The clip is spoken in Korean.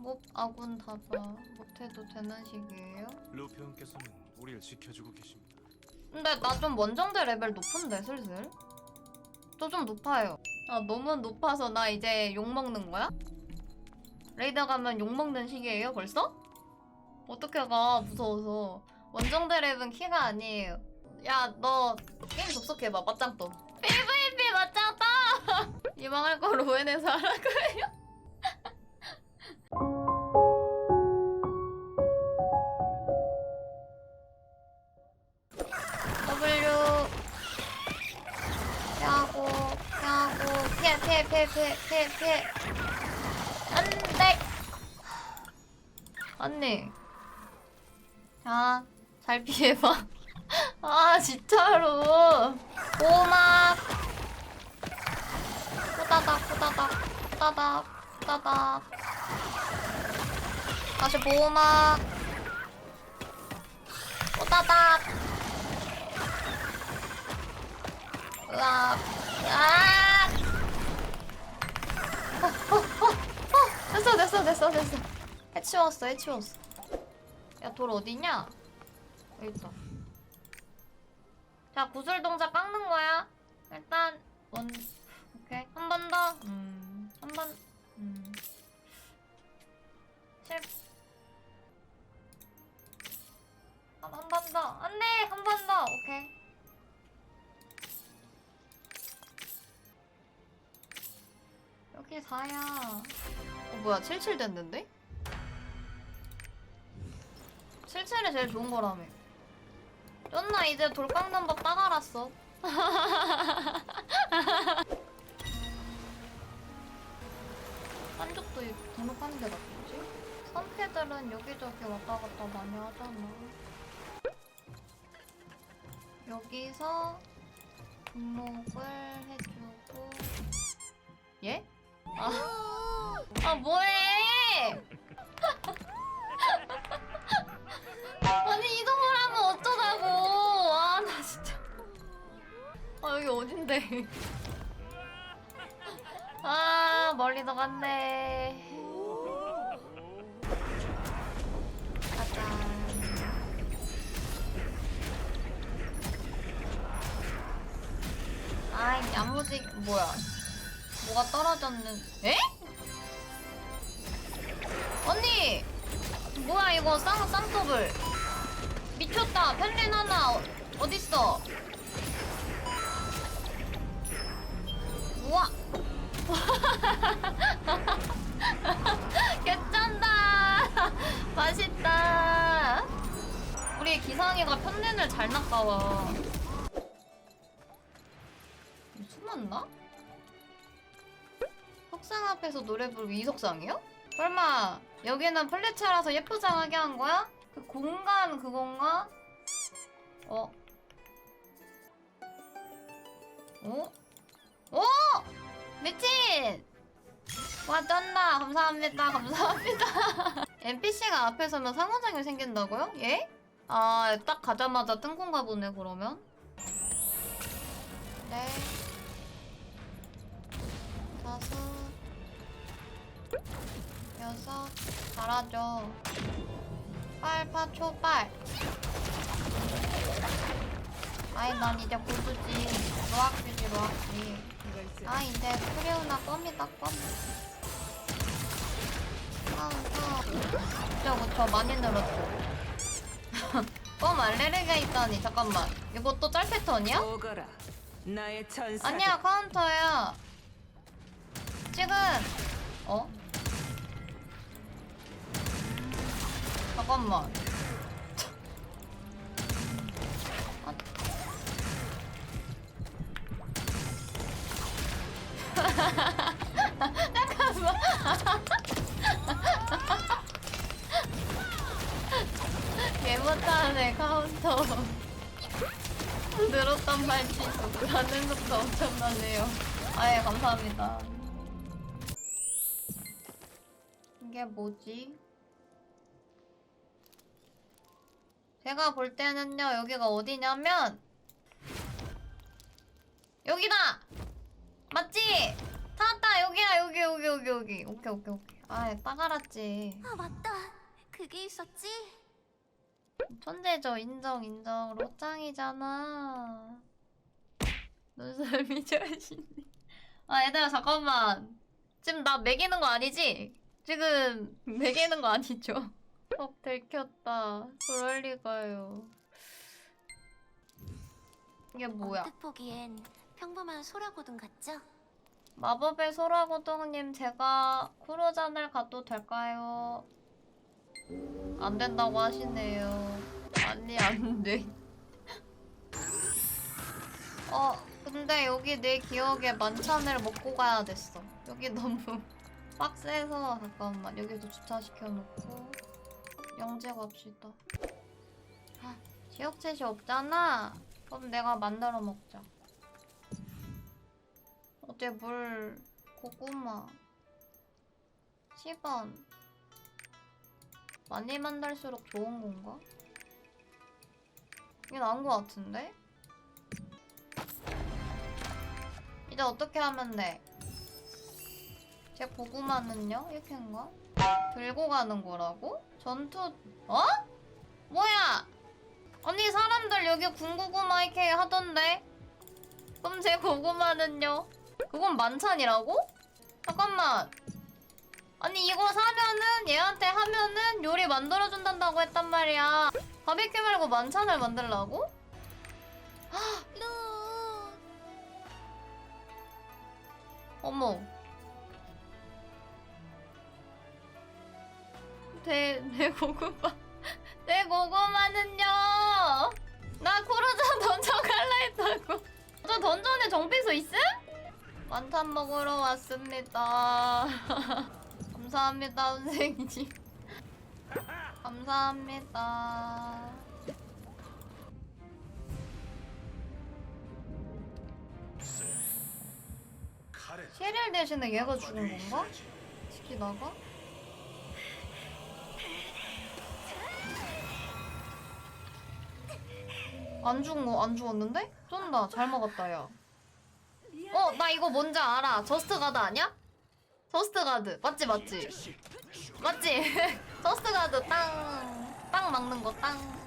몹 아군 다봐 못해도 되는 식이에요? 루페 형께서는 우리를 지켜주고 계십니다. 근데 나 좀 원정대 레벨 높은데 슬슬 저 좀 높아요 아 너무 높아서 나 이제 욕먹는 거야? 레이더 가면 욕먹는 시기예요 벌써? 어떻게 가 무서워서 원정대 랩은 키가 아니에요 야 너 게임 접속해봐 맞짱 떠 PVP 맞짱 떠! 이왕할 거 로엔에서 하라고요 피해 피해 피해 피해. 안돼. 언니. 자잘 피해봐. 아 진짜로. 오막 후다닥 후다닥 후다닥 후다닥. 다시 보호막. 후다닥. 으악. 으악 어, 어, 어, 어. 됐어 됐어. 해치웠어 해치웠어. 야 돌 어디냐? 여기 있다 자 구슬 동작 깎는 거야. 일단 원 오케이. 한 번더 여기 4야. 어, 뭐야, 77 됐는데? 77이 제일 좋은 거라며. 쫀나 이제 돌 깎는 법 딱 알았어. 한쪽도 등록하는 게 낫겠지? 선패들은 여기저기 왔다 갔다 많이 하잖아. 여기서 등록을 해주고 예? 아, 아 뭐해? 아니 이동을 하면 어쩌자고? 아 나 진짜. 아 여기 어딘데? 아 멀리도 갔네. 가자. 아이 야무지 뭐야? 뭐가 떨어졌는? 에? 언니! 뭐야 이거 쌍 쌍더블 미쳤다 펜린 하나 어- 어딨어? 우와 개쩐다 맛있다 우리 기상이가 편린을 잘 낚아와 숨었나? 석상 앞에서 노래 부르고 이 석상이요? 설마 여기는 플래차라서 예쁘장하게 한 거야? 그 공간 그건가? 어? 어? 오! 미친! 와 쩐다 감사합니다 감사합니다 NPC가 앞에 서면 상호작용이 생긴다고요? 예? 아 딱 가자마자 뜬 건가 보네 그러면 네 다섯 여섯. 잘하죠. 빨파 초빨. 아이 난 이제 고수지. 로악지지 로악지 아 이제 프레우나 껌이다 껌. 그쵸 그쵸 많이 늘었죠 껌 알레르기가 있다니 잠깐만. 또짤 패턴이야? 아니야 카운터야. 지금 어? 잠깐만 아. 잠깐만 개 못하네 카운터 늘었단 말치고 가는 속도 엄청나네요. 아예 감사합니다. 이게 뭐지? 제가 볼 때는요 여기가 어디냐면 여기다 맞지? 찾았다 여기야 여기 여기 여기 여기 오케이 오케이 오케이 아딱 알았지 아 맞다. 그게 있었지? 천재죠 인정 인정 로짱이잖아 눈썰미 자신이 아 얘들아 잠깐만 지금 나 매기는 거 아니지? 지금 매기는 거 아니죠? 어 들켰다 그럴 리가요 이게 뭐야 언뜻 보기엔 평범한 소라고등 같죠? 마법의 소라고동님 제가 쿠로잔을 가도 될까요? 안 된다고 하시네요. 아니 안 돼. 어 근데 여기 내 기억에 만찬을 먹고 가야 됐어. 여기 너무 빡세서 잠깐만 여기도 주차시켜 놓고 영재 갑시다. 아, 지역챗이 없잖아. 그럼 내가 만들어 먹자. 어제 물 고구마 10원 많이 만들수록 좋은 건가? 이게 나은 것 같은데? 이제 어떻게 하면 돼? 제 고구마는요? 이렇게인가? 들고 가는 거라고? 전투 어? 뭐야? 아니 사람들 여기 군고구마 이렇게 하던데? 그럼 제 고구마는요? 그건 만찬이라고? 잠깐만. 아니 이거 사면은 얘한테 하면은 요리 만들어준단다고 했단 말이야. 바비큐 말고 만찬을 만들라고? 루. 어머. 내, 내 고구마. 내 고구마는요. 나 코로자 던져갈라 했다고. 저 던전에 정비소 있음? 만찬 먹으러 왔습니다. 감사합니다, 선생님. 감사합니다. 시리얼 대신에 얘가 죽은 건가? 지키다가? 안 거, 안 죽었는데? 쩐다. 잘 먹었다, 야. 어, 나 이거 뭔지 알아. 저스트 가드 아니야? 저스트 가드. 맞지, 맞지? 맞지? 저스트 가드 땅. 땅 막는 거, 땅.